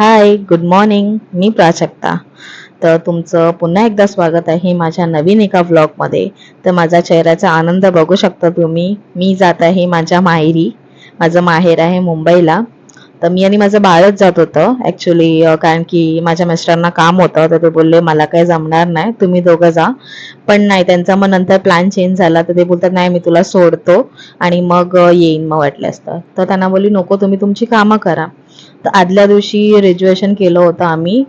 हाय good morning मी प्राजक्ता. तर तुमचं पुन्हा एकदा स्वागत आहे माझ्या नवीन एका व्लॉगमध्ये तर माझा चेहऱ्याचा आनंद बघू शकता तुम्ही. मी जात आहे माझ्या माहेरी. माझं माहेर आहे मुंबईला. तर मी आणि माझं बाळच जात होतं. ॲक्च्युली कारण की माझ्या मिस्टरांना काम होतं. तर ते बोलले मला काही जमणार नाही. तुम्ही दोघं जा. पण नाही त्यांचा मग नंतर प्लॅन चेंज झाला. तर ते बोलतात नाही मी तुला सोडतो आणि मग येईन मग वाटलं असतं तर त्यांना बोलली नको तुम्ही तुमची कामं करा. आदल्या दिवशी रिजर्वेशन केलं होतं आम्ही.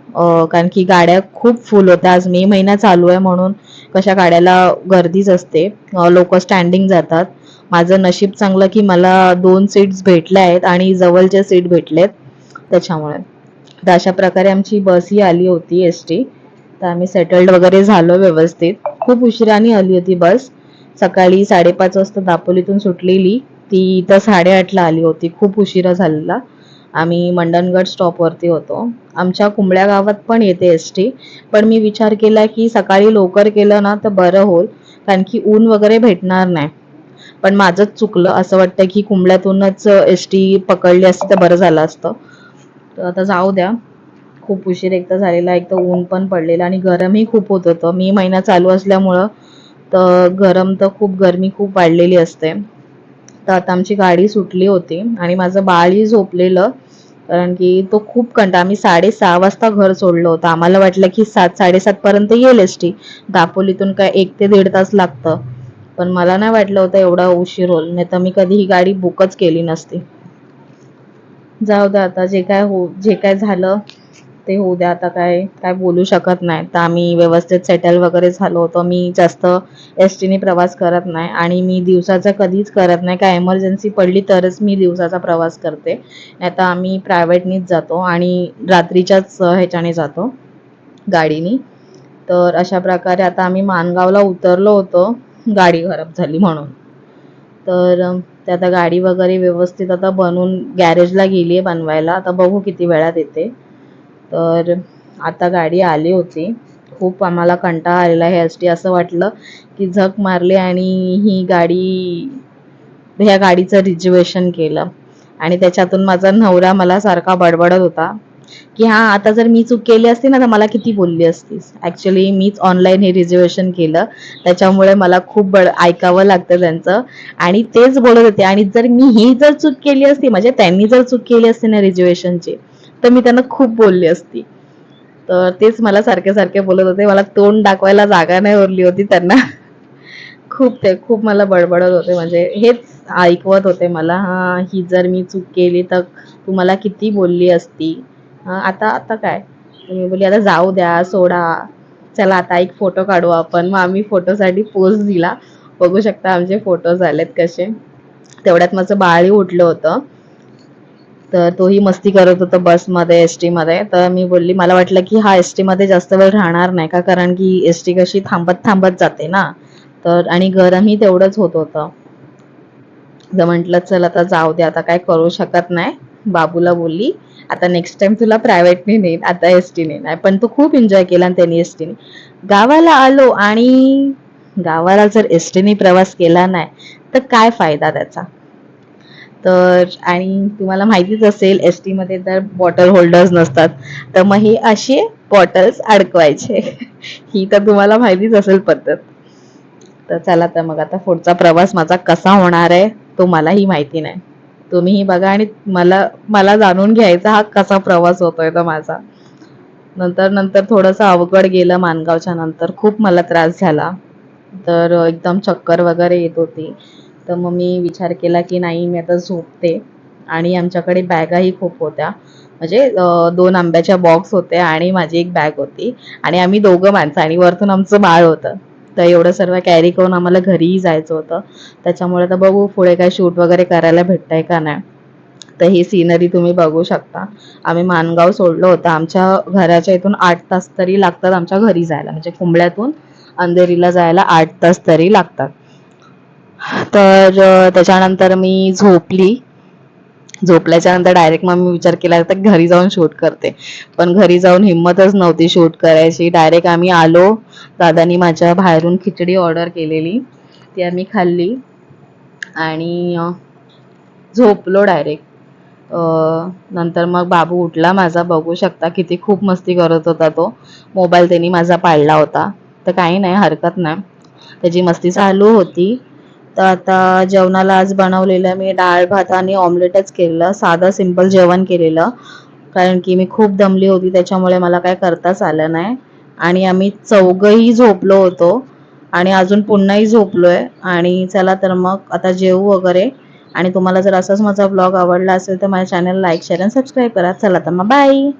कारण की गाड्या खूप फुल होत्या. आज मे महिना चालू आहे म्हणून कशा गाड्याला गर्दीच असते. लोक स्टँडिंग जातात. माझं नशीब चांगलं की मला दोन सीट्स भेटल्या आहेत आणि जवळचे सीट भेटलेत त्याच्यामुळे. तर अशा प्रकारे आमची बस ही आली होती एस टी तर आम्ही सेटल्ड वगैरे झालो व्यवस्थित. खूप उशिराने आली होती बस सकाळी साडेपाच वाजता दापोलीतून सुटलेली. ती इथं साडेआठला आली होती. खूप उशिरा झालेला. आम्ही मंडणगड स्टॉपवरती होतो. आमच्या कुंबळ्या गावात पण येते एस टी पण मी विचार केला की सकाळी लवकर केलं ना तर बरं होईल कारण की ऊन वगैरे भेटणार नाही. पण माझंच चुकलं. असं वाटतं की कुंबळ्यातूनच एस टी पकडली असती तर बरं झालं असतं. तर आता जाऊ द्या. खूप उशीर एक तर झालेला एक तर ऊन पण पडलेलं आणि गरमही खूप होत होतं. मी महिना चालू असल्यामुळं तर गरम तर खूप गरमी खूप वाढलेली असते. तर आता आमची गाडी सुटली होती आणि माझं बाळही झोपलेलं कारण की तो खूप कंटा आम्ही साडेसहा वाजता घर सोडलं होतं. आम्हाला वाटलं की सात साडेसात पर्यंत येईल एस टी दापोलीतून काय एक ते दीड तास लागतं. पण मला नाही वाटलं होतं एवढा उशीर होईल. नाही तर मी कधी ही गाडी बुकच केली नसती. जाऊ द्या आता जे काय हो जे काय झालं ते होऊ द्या आता काय काय बोलू शकत नाही. तर आम्ही व्यवस्थित सेटल वगैरे झालो होतो. मी जास्त एस टीने प्रवास करत नाही आणि मी दिवसाचा कधीच करत नाही. काय एमर्जन्सी पडली तरच मी दिवसाचा प्रवास करते. नाही तर आम्ही प्रायव्हेटनीच जातो आणि रात्रीच्याच ह्याच्याने जातो गाडीनी. तर अशा प्रकारे आता आम्ही मानगावला उतरलो होतो. गाडी खराब झाली म्हणून. तर ते आता गाडी वगैरे व्यवस्थित आता बनवून गॅरेजला गेली आहे बनवायला. आता बघू किती वेळात येते. तर आता गाडी आली होती. खूप आम्हाला कंटाळा आलेला आहे. एस टी असं वाटलं की झक मारली आणि ही गाडी ह्या गाडीचं रिजर्वेशन केलं. आणि त्याच्यातून माझा नवरा मला सारखा बडबडत होता की हां आता जर मी चूक केली असती ना तर मला किती बोलली असतीस? ॲक्च्युली मीच ऑनलाईन हे रिझर्वेशन केलं. त्याच्यामुळे मला खूप बड ऐकावं लागतं त्यांचं. आणि तेच बोलत होते. आणि जर मी ही जर चूक केली असती म्हणजे त्यांनी जर चूक केली असती ना रिझर्वेशनची तर मी त्यांना खूप बोलली असती. तर तेच मला सारखे सारखे बोलत होते. मला तोंड दाखवायला जागा नाही उरली होती त्यांना. खूप ते खूप मला बडबडत होते. म्हणजे हेच ऐकवत होते मला. हा ही जर मी चूक केली तर तू मला किती बोलली असती? हां आता आता काय? तुम्ही मी बोलली आता जाऊ द्या सोडा. चला आता एक फोटो काढू आपण. मग आम्ही फोटोसाठी पोज दिला. बघू शकता आमचे फोटो झालेत कसे. तेवढ्यात माझं बाळही उठलं होतं. तर तोही मस्ती करत होता बसमध्ये एस टीमध्ये तर मी बोलली मला वाटलं की हा एस टीमध्ये जास्त वेळ राहणार नाही का? कारण की एस टी कशी थांबत थांबत जाते ना? तर आणि गरमही तेवढंच होत होतं. तर म्हटलं चल आता जाऊ दे आता काय करू शकत नाही. बाबूला बोलली आता नेक्स्ट टाइम तुला प्रायव्हेटने नेईन आता एस टीने नाही पण तू खूप एन्जॉय केला आणि त्यांनी एस टीने गावाला आलो आणि गावाला जर एस टीने प्रवास केला नाही तर काय फायदा त्याचा? तर आणि तुम्हाला माहितीच असेल एस टीमध्ये तर बॉटल होल्डर्स नसतात. तर मग हे असे बॉटल्स अडकवायचे. ही तर तुम्हाला माहितीच असेल पद्धत. तर चला तर मग आता पुढचा प्रवास माझा कसा होणार आहे तो मलाही माहिती नाही. तुम्हीही बघा आणि मला मला जाणून घ्यायचा हा कसा प्रवास होतोय तो माझा. नंतर नंतर थोडंसं अवघड गेलं मानगावच्या नंतर. खूप मला त्रास झाला. तर एकदम चक्कर वगैरे येत होती. तर मग मी विचार केला की नाही मी आता झोपते. आणि आमच्याकडे बॅगाही खूप होत्या. म्हणजे दोन आंब्याच्या बॉक्स होते आणि माझी एक बॅग होती. आणि आम्ही दोघं माणसं आणि वरतून आमचं बाळ होतं. तर एवढं सर्व कॅरी करून आम्हाला घरीही जायचं होतं. त्याच्यामुळे तर बघू पुढे काय शूट वगैरे करायला भेटतंय का नाही. तर ही सिनरी तुम्ही बघू शकता. आम्ही मानगाव सोडलं होतं. आमच्या घराच्या इथून आठ तास तरी लागतात आमच्या घरी जायला. म्हणजे कुंबळ्यातून अंधेरीला जायला आठ तास तरी लागतात. तर त्याच्यानंतर मी झोपली. झोपल्याच्या नंतर डायरेक्ट मग मी विचार केला तर घरी जाऊन शूट करते. पण घरी जाऊन हिंमतच नव्हती शूट करायची. डायरेक्ट आम्ही आलो. दादानी माझ्या बाहेरून खिचडी ऑर्डर केलेली. ती आम्ही खाल्ली. आणि झोपलो डायरेक्ट नंतर मग बाबू उठला माझा. बघू शकता किती खूप मस्ती करत होता तो. मोबाईल त्यांनी माझा पाळला होता. तर काही नाही हरकत नाही. त्याची मस्ती चालू होती. तर आता जेवणाला आज बनवलेलं मी डाळ भात आणि ऑमलेटच केलेलं. साधं सिंपल जेवण केलेलं. कारण की मी खूप दमली होती त्याच्यामुळे मला काय करताच आलं नाही. आणि आम्ही चौघही झोपलो होतो. आणि अजून पुन्हाही झोपलोय. आणि चला तर मग आता जेवू वगैरे. आणि तुम्हाला जर असाच माझा ब्लॉग आवडला असेल तर माझ्या चॅनल लाईक शेअर आणि सबस्क्राईब करा. चला तर मग बाय